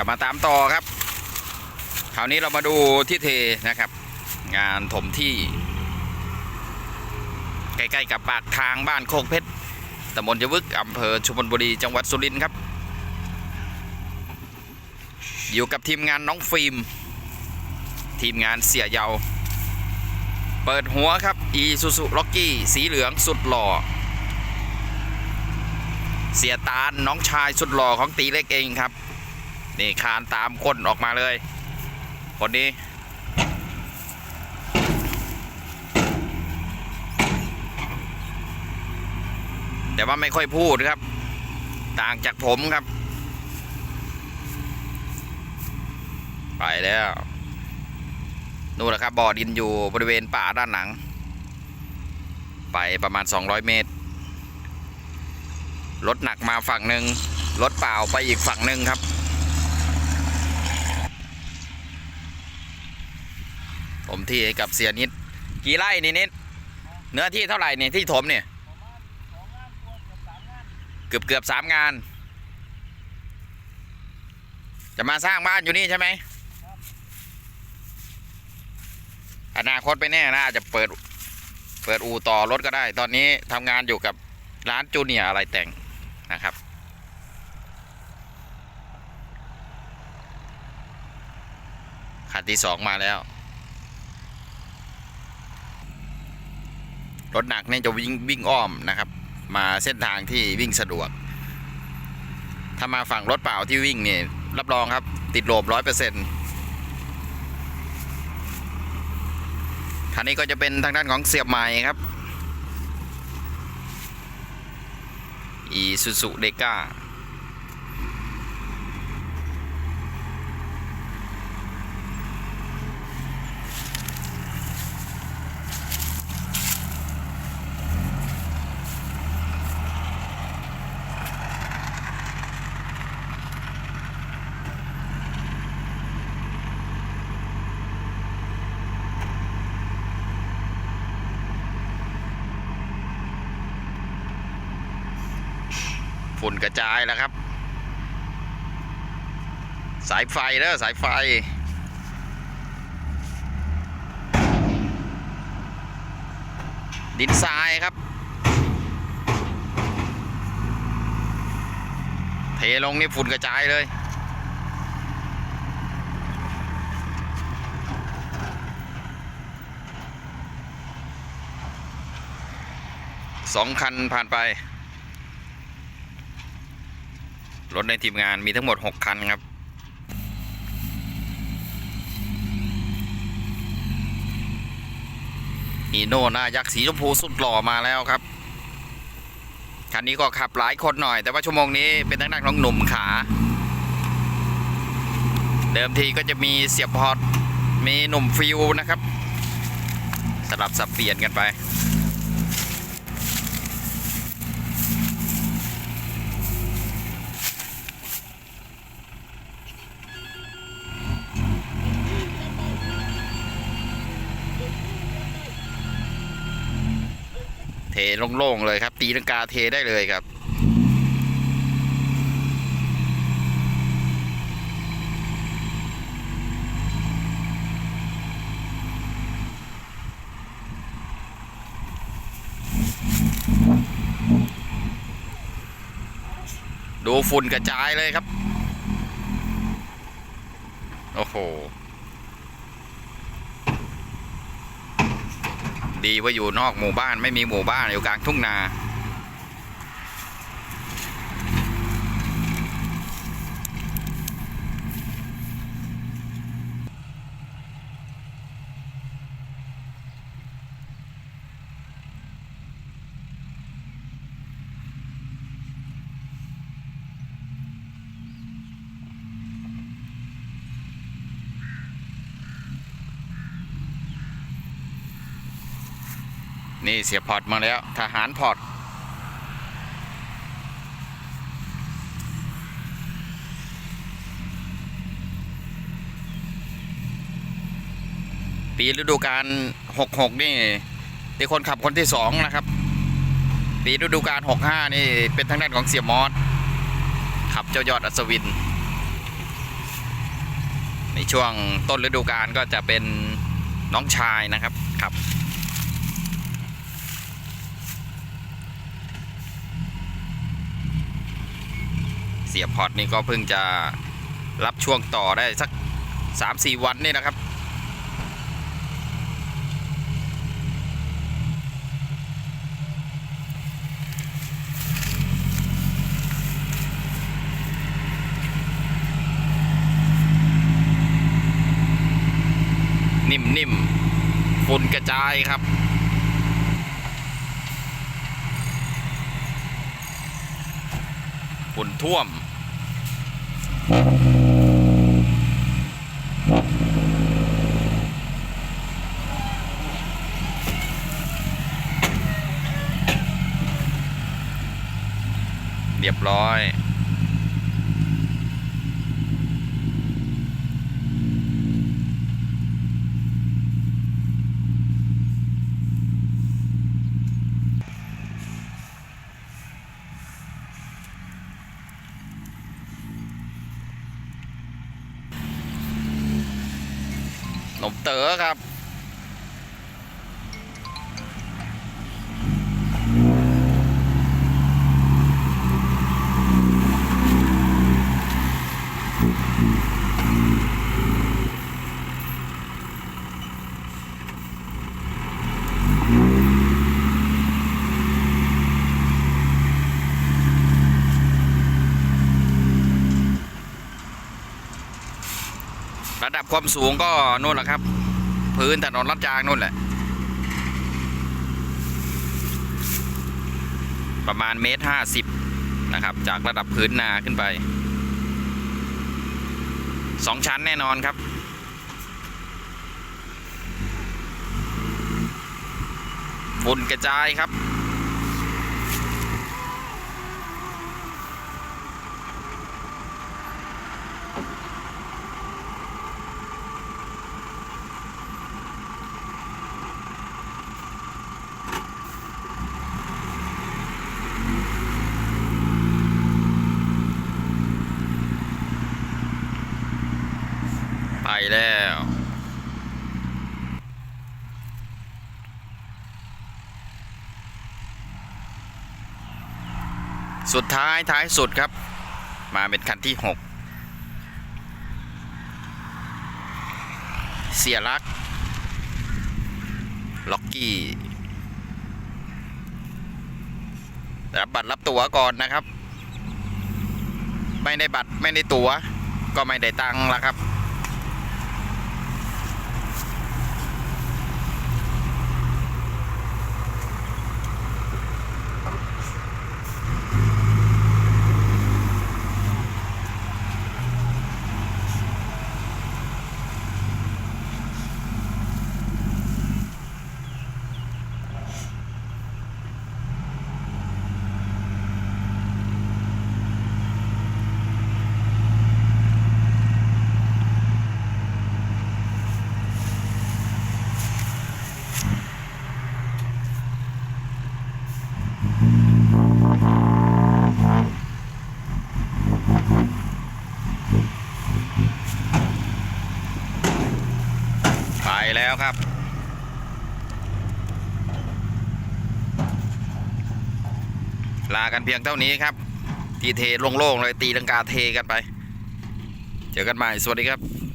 ลับมาตามต่อครับ คราวนี้เรามาดูที่เทนะครับ งานถมที่ ใกล้ๆกับปากทางบ้านโคกเพชรตำบลยะวึกอำเภอชุมพลบุรีจังหวัดสุรินทร์ครับ อยู่กับทีมงานน้องฟิล์ม ทีมงานเสียเยา เปิดหัวครับอีซูซูล็อกกี้สีเหลืองสุดหล่อ เสียตาลน้องชายสุดหล่อของตีเล็กเองครับ นี่คานตามคนออกมาเลย คนนี้ แต่ว่าไม่ค่อยพูดครับ ต่างจากผมครับ ไปแล้วนู่นแหละครับบ่อดินอยู่บริเวณป่าด้านหลัง ไปประมาณ 200 เมตรรถหนักมาฝั่งหนึ่งรถเปล่าไปอีกฝั่งหนึ่งครับ ผมที่กับเสียนิด กี่ไร่นี่นิด เนื้อที่เท่าไหร่เนี่ยที่ถมเนี่ยเกือบเกือบสามงาน จะมาสร้างบ้านอยู่นี่ใช่ไหมอนาคตไปแน่นะอาจจะเปิดเปิดอู่ต่อรถก็ได้ ตอนนี้ทำงานอยู่กับร้านจูเนียอะไรแต่งนะครับคันที่สองมาแล้ว รถหนักเนี่ยจะวิ่งวิ่งอ้อมนะครับ มาเส้นทางที่วิ่งสะดวก ถ้ามาฝั่งรถเปล่าที่วิ่งเนี่ยรับรองครับ ติดโลบร้อยเปอร์เซ็นต์คันนี้ก็จะเป็นทางด้านของเสียบไม้ครับอีซูซูเดก้า ฝุ่นกระจายแล้วครับ สายไฟเด้อสายไฟ ดินทรายครับ เทลงนี่ฝุ่นกระจายเลยสองคันผ่านไป รถในทีมงานมีทั้งหมด 6 คันครับ อีโน่หน้ายักษ์สีชมพูสุดหล่อมาแล้วครับ คันนี้ก็ขับหลายคนหน่อย แต่ว่าชั่วโมงนี้เป็นทางด้านของหนุ่มขา เดิมทีก็จะมีเสียบพอร์ตมีหนุ่มฟิวนะครับ สลับสับเปลี่ยนกันไป โล่งๆเลยครับ ตีลังกาเทได้เลยครับดูฝุ่นกระจายเลยครับ โอ้โห ดีว่าอยู่นอกหมู่บ้านไม่มีหมู่บ้านอยู่กลางทุ่งนา นี่เสียพอร์ตมาแล้ว ทหารพอร์ตปีฤดูกาล66 นี่เป็นคนขับคนที่สองนะครับ ปีฤดูกาล65 นี่เป็นทางด้านของเสียมอสขับเจ้ายอดอัศวินช่วงต้นฤดูกาลก็จะเป็นน้องชายนะครับครับ เสียพอร์ตนี่ก็เพิ่งจะรับช่วงต่อได้สัก 3-4 วันนี่นะครับนิ่มๆฝุ่นกระจายครับ นท่วม เรียบร้อย นมเต๋อครับ ระดับความสูงก็นู่นแหละครับ พื้นถนนลัดยางนู่นแหละ ประมาณเมตรห้าสิบนะครับ จากระดับพื้นนาขึ้นไปสองชั้นแน่นอนครับ ฝุ่นกระจายครับ แล้ว สุดท้ายท้ายสุดครับ มาเป็นคันที่ 6 เสียรัก ล็อกกี้ รับบัตรรับตั๋วก่อนนะครับ ไม่ได้บัตรไม่ได้ตั๋วก็ไม่ได้ตังค์ละครับ แล้วครับ ลากันเพียงเท่านี้ครับ ทีเทโล่งๆเลยตีลังกาเทกันไป เจอกันใหม่ สวัสดีครับ